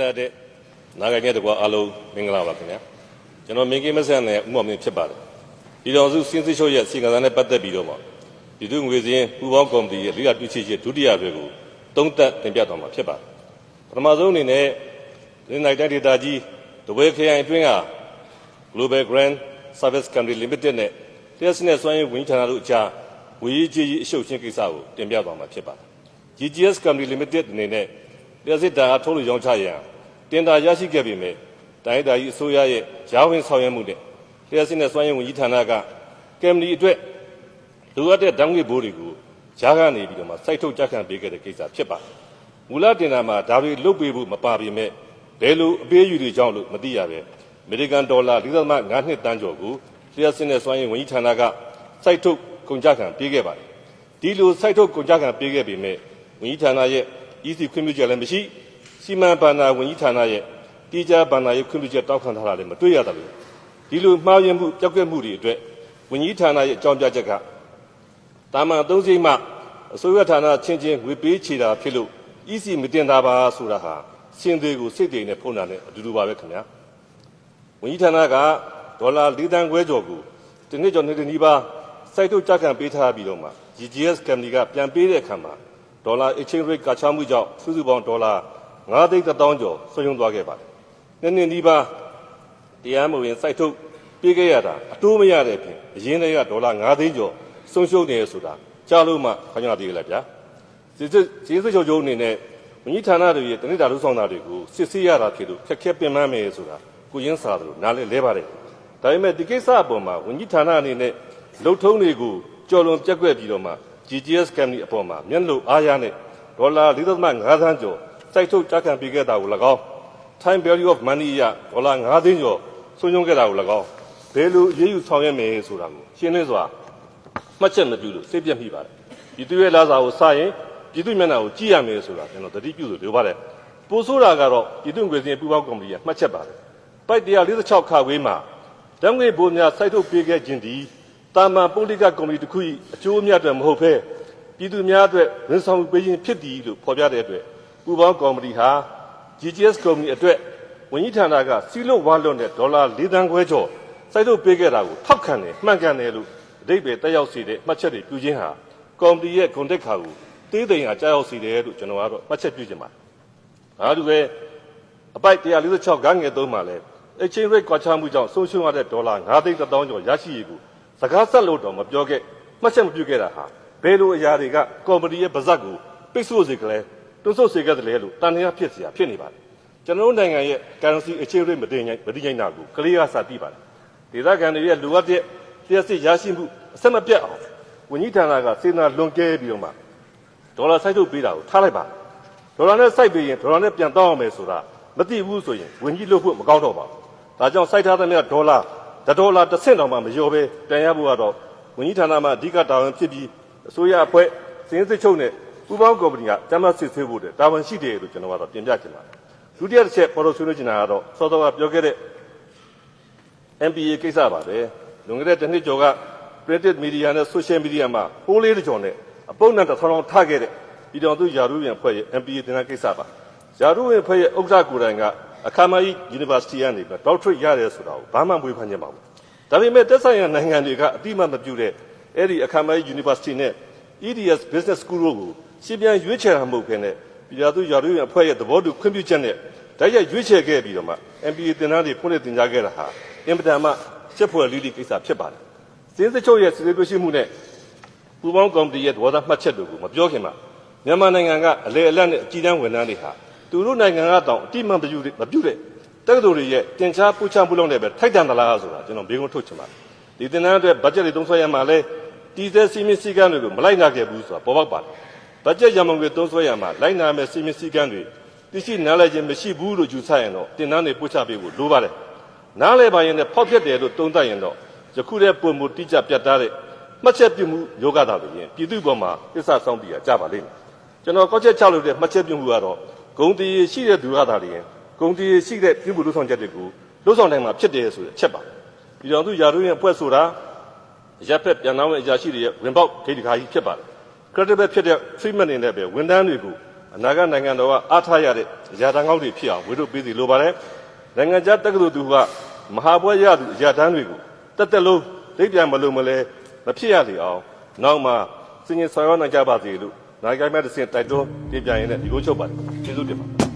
စားတဲ့နာဂိုင်မြတ်တကွာအားလုံးမင်္ဂလာပါခင်ဗျာကျွန်တော်မင်းကင်းမဆန်နဲ့ဥမ္မာမင်းဖြစ်ပါတယ်ဒီတော်စုစင်းစစ်ချုပ်ရဲ့စီကံစားနဲ့ပတ်သက်ပြီးတော့မှဒီသူငွေစင်းပူပေါင်းကော်မတီရဲ့လိလာတွေ့ချချက်ဒုတိယတွေကိုသုံးသပ်တင်ပြသွားမှာဖြစ်ပါတယ်ပထမဆုံးအနေနဲ့ဒီနိုင်တိုင်းဒေသကြီးတပွဲခရိုင်အတွင်းက Global Grand Service Company Limited နဲ့တရားစနစ်စွမ်းရည်ဝန်ကြီးဌာနတို့အကြားဝေကြီးကြီးအရှုပ်ရှင်းကိစ္စကိုတင်ပြသွားမှာဖြစ်ပါတယ် GGS Company Limited အနေနဲ့ တရားစစ်တအားထုတ်လို့ရောင်းချရန်တင်ဒါရရှိခဲ့ပေမဲ့တိုင်းဒါကြီးအစိုးရရဲ့ရောင်းဝင်ဆောင်ရွက်မှုနဲ့တရားစစ်နဲ့စွမ်းရည်ဝန်ကြီးဌာနကကမ်ပဏီအတွက်လိုအပ်တဲ့ဓာတ်ငွေဘိုးတွေကိုကြားကနေပြီးတော့မှစိုက်ထုတ်ကြခံပေးခဲ့တဲ့ကိစ္စဖြစ်ပါတယ်။မူလတင်ဒါမှာဒါတွေလုတ်ပေးဖို့မပါပေမဲ့ဘယ်လိုအပေးအယူတွေကြောင့်လို့မသိရပဲအမေရိကန်ဒေါ်လာ4.5နှစ်တန်းကျော်ကိုတရားစစ်နဲ့စွမ်းရည်ဝန်ကြီးဌာနကစိုက်ထုတ်ကုန်ကြခံပေးခဲ့ပါတယ်။ဒီလိုစိုက်ထုတ်ကုန်ကြခံပေးခဲ့ပေမဲ့ဝန်ကြီးဌာနရဲ့ EC ခွင့်ပြုချက်လည်းမရှိစီမံဘဏ္ဍာဝန်ကြီးဌာနရဲ့တိကျဘဏ္ဍာရေးခွင့်ပြုချက်တောက်ခံထားတာလည်းမတွေ့ရသလိုဒီလိုမှားယွင်းမှုကြောက်ကြက်မှုတွေအတွက်ဝန်ကြီးဌာနရဲ့အကြောင်းပြချက်ကတာမန်သုံးစိမ့်မှအစိုးရဌာနချင်းချင်းငွေပေးချေတာဖြစ်လို့ EC မတင်တာပါဆိုတာဟာစင်သေးကိုစိတ်တည်နဲ့ဖုံးတာနဲ့အတူတူပါပဲခင်ဗျာဝန်ကြီးဌာနကဒေါ်လာ၄တန်းခွဲကျော်ကိုဒီနှစ်ကျော်နှစ်တနီးပါးစိုက်ထုတ်ကြခံပေးထားပြီးတော့မှ GGS company ကပြန်ပေးတဲ့အခါမှာ ဒေါ်လာ exchange rate ကချမှုကြောင့်စုစုပေါင်းဒေါ်လာ9သိန်း1000ကျော်ဆွေးနွေးသွားခဲ့ပါတယ်။နှစ်နှစ်နီးပါးတရားမဝင်စိုက်ထုတ်ပေးခဲ့ရတာအတိုးမရတဲ့အပြင်အရင်းတွေကဒေါ်လာ9သိန်းကျော်ဆုံးရှုံးနေရဆိုတာကြားလို့မှခေါင်းရသေးလိုက်ဗျာ။စီစစ်စီစစ်ချုပ်ချုပ်အနေနဲ့ဝန်ကြီးဌာနတွေရဲ့တနိဒာလူဆောင်တာတွေကိုစစ်ဆေးရတာဖြစ်လို့ခက်ခဲပင်ပန်းမယ်ဆိုတာကိုရင်းစားတယ်လို့နားလဲလဲပါတယ်။ဒါပေမဲ့ဒီကိစ္စအပေါ်မှာဝန်ကြီးဌာနအနေနဲ့လုံထုံးတွေကိုကြော်လွန်ပြက်ကွက်ပြီးတော့မှ GGS company အပေါ်မှာမျက်နှာအားရနဲ့ဒေါ်လာ4.5သန်းကျော်စိုက်ထုတ်ကြခံပေးခဲ့တာကို၎င်း time value of money ရဒေါ်လာ9သိန်းကျော်ဆုံးရှုံးခဲ့တာကို၎င်းဘယ်လိုအရေးယူဆောင်ရွက်မယ်ဆိုတာကိုရှင်းလင်းစွာမှတ်ချက်မပြုလို့စိတ်ပြတ်မိပါတယ်ပြည်သူရဲ့လာစာကိုစရင်ပြည်သူမျက်နှာကိုကြည့်ရမယ်ဆိုတာကျွန်တော်သတိပြုလို့ပြောပါတယ်ပိုဆိုးတာကတော့ပြည်သူ့ငွေစင်ပူပေါင်းကော်မတီရဲ့မှတ်ချက်ပါတယ်ပိုက်146ခါဝေးမှာတံငွေဘိုးများစိုက်ထုတ်ပေးခဲ့ခြင်းသည် တာမန်ပုဂ္ဂလိကကော်မတီတစ်ခု၏အကျိုးအမြတ်တွေမဟုတ်ဘဲပြည်သူများအတွက်ဝန်ဆောင်ပေးခြင်းဖြစ်သည်လို့ဖော်ပြတဲ့အတွက်ပူပေါင်းကော်မတီဟာ GGS ကော်မတီအတွက်ဝန်ကြီးဌာနကစီလို့ဝါလွန်တဲ့ဒေါ်လာ၄သန်းခွဲကျော်စိုက်ထုတ်ပေးခဲ့တာကိုထောက်ခံတယ်မှန်ကန်တယ်လို့အဓိပ္ပာယ်တက်ရောက်စေတဲ့မှတ်ချက်တွေပြုခြင်းဟာကော်မတီရဲ့ဂုဏ်တက်ခါကိုသေးသိမ်အားကြားရောက်စေတယ်လို့ကျွန်တော်ကတော့မှတ်ချက်ပြုခြင်းပါတယ်။အားတူပဲအပိုက်146ဂန်းငယ်သုံးမှာလဲ exchange rate ကွာခြားမှုကြောင့်ဆုံးရှုံးရတဲ့ဒေါ်လာ9သိန်း1000ကျော်ရရှိရကို စကားဆက်လို့တော့မပြောခဲ့မှတ်ချက်မပြုခဲ့တာဟာဘယ်လိုအရာတွေကကော်မတီရဲ့ပါဇက်ကိုပိတ်ဆို့စေကလေးတွန်းဆုတ်စေခဲ့တယ်လို့တန်တရားဖြစ်စရာဖြစ်နေပါတယ်ကျွန်တော်နိုင်ငံရဲ့ currency exchange rate မတင်နိုင်မတင်နိုင်တာကိုကလေးကစာတိပါတယ်ဒေသခံတွေရဲ့လိုအပ်တဲ့လျှက်စစ်ရရှိမှုအဆက်မပြတ်အောင်ဝန်ကြီးဌာနကစေနာလွန်ကဲပြီးတော့မှဒေါ်လာစိုက်ထုတ်ပေးတာကိုထားလိုက်ပါဒေါ်လာနဲ့စိုက်ပေးရင်ဒေါ်လာနဲ့ပြန်တောင်းအောင်မယ်ဆိုတာမသိဘူးဆိုရင်ဝန်ကြီးလုပ်ဖို့မကောင်းတော့ပါဘူးဒါကြောင့်စိုက်ထားတဲ့ဒေါ်လာ ဒေါ်လာတစ်ဆင့်တောင်မှမလျော်ပဲတန်ရဖို့ကတော့ဝန်ကြီးဌာနမှာအဓိကတာဝန်ဖြစ်ပြီးအစိုးရအဖွဲ့စင်းစစ်ချုပ်နဲ့ပူးပေါင်းကော်မတီကတမတ်စစ်ဆေးဖို့တာဝန်ရှိတယ်လို့ကျွန်တော်ကတော့ပြင်ပြချင်ပါတယ်ဒုတိယတစ်ချက်ပေါ်လို့ဆွေးနွေးချင်တာကတော့စောစောကပြောခဲ့တဲ့ MPA ကိစ္စပါပဲလွန်ခဲ့တဲ့တစ်နှစ်ကျော်က printed media နဲ့ social media မှာပိုးလေးတစ်ကြော်နဲ့အပုံနဲ့တစ်ထောင်ထောင်ထားခဲ့တဲ့ပြည်တော်သူယာရုပြန်ဖွဲ့ရဲ့ MPA တင်တဲ့ကိစ္စပါယာရုဝင်ဖွဲ့ရဲ့ဥက္ကဋ္ဌကိုယ်တိုင်က အခါမကြီး University ကနေပြီး doctorate ရတယ်ဆိုတာကိုဘာမှမဝေဖန်ခြင်းပါဘူးဒါပေမဲ့တက်ဆိုင်ရာနိုင်ငံတွေကအတိမတ်မပြုတဲ့အဲ့ဒီအခါမကြီး University နဲ့ EDS Business School တို့ကိုရှင်းပြန်ရွေးချယ်တာမဟုတ်ခင်နဲ့ပြည်တော်သူယာရုပြန်ဖွဲ့ရဲ့သဘောတူခွင့်ပြုချက်နဲ့တိုက်ရိုက်ရွေးချယ်ခဲ့ပြီးတော့မှ MPA တင်တဲ့တွေဖွင့်လှစ်တင်ကြားခဲ့တာဟာအင်ပဒံမှစစ်ဖွဲ့လေးလေးကိစ္စဖြစ်ပါတယ်စင်းစချုပ်ရဲ့စစ်ရေးတွေ့ရှိမှုနဲ့ပူပေါင်းကော်မတီရဲ့သဘောထားမှတ်ချက်တို့ကိုမပြောခင်မှာမြန်မာနိုင်ငံကအလေအလတ်နဲ့အကြီးတန်းဝန်ထမ်းတွေဟာ သူတို့နိုင်ငံကတောင်အတိမန်မပြုမပြုတဲ့တက္ကသိုလ်တွေရဲ့တင် जा ပူချမှုလုံးနဲ့ပဲထိုက်တန်သလားဆိုတာကျွန်တော်ဘေးကုန်းထုတ်ချင်ပါတယ်ဒီတင်တန်းအတွက်ဘတ်ဂျက်တွေသုံးစွဲရမှာလဲတီးတဲ့စီမင်းစည်းကမ်းတွေကိုမလိုက်နာခဲ့ဘူးဆိုတာပေါ်ပေါက်ပါတယ်ဘတ်ဂျက်ရမုံတွေသုံးစွဲရမှာလိုက်နာမဲ့စီမင်းစည်းကမ်းတွေသိရှိနားလည်ခြင်းမရှိဘူးလို့ယူဆရင်တော့တင်တန်းတွေပို့ချပေးဖို့လိုပါတယ်နားလည်ပါရင်လည်းဖောက်ပြက်တယ်လို့သုံးသပ်ရင်တော့ယခုတည်းပုံမူတိကျပြတ်သားတဲ့မှတ်ချက်ပြုမှုယောဂတာတွေရင်ပြည်သူ့ဘောမှာသစ္စာဆောင်တည်ရကြပါလိမ့်မယ်ကျွန်တော်ကောက်ချက်ချလို့တဲ့မှတ်ချက်ပြုမှုကတော့ ဂုံတီးရှိတဲ့သူကသာလျင်ဂုံတီးရှိတဲ့ပြည်မှုလူဆောင်ချက်တွေကိုလူဆောင်တိုင်းမှာဖြစ်တယ်ဆိုတဲ့အချက်ပါပြည်တော်သူယာတို့ရဲ့ဖွဲ့ဆိုတာရပ်ဖက်ပြန်နောက်ဝင်အရာရှိတွေရဲ့ဝင်ပေါက်ဒိဋ္ဌိခါကြီးဖြစ်ပါတယ် credible ဖြစ်တဲ့ treatment တွေနဲ့ပဲဝန်ထမ်းတွေကိုအနာဂတ်နိုင်ငံတော်ကအားထားရတဲ့ယာတန်ကောက်တွေဖြစ်အောင်ဝေထုတ်ပေးစီလိုပါတယ်နိုင်ငံခြားတက္ကသိုလ်သူကမဟာပွဲရသူယာတန်တွေကိုတက်တက်လုံးဒိဋ္ဌိမလို့မလဲမဖြစ်ရလေအောင်နောက်မှစဉ်းကျင်ဆောင်ရွက်နိုင်ကြပါစေလို့ နိုင်ကိုင်းမဲ့တစ်စင်တိုက်တွန်းပြင်ပြရင်းနဲ့ဒီလိုချုပ်ပါတယ်ကျေးဇူးတင်ပါတယ်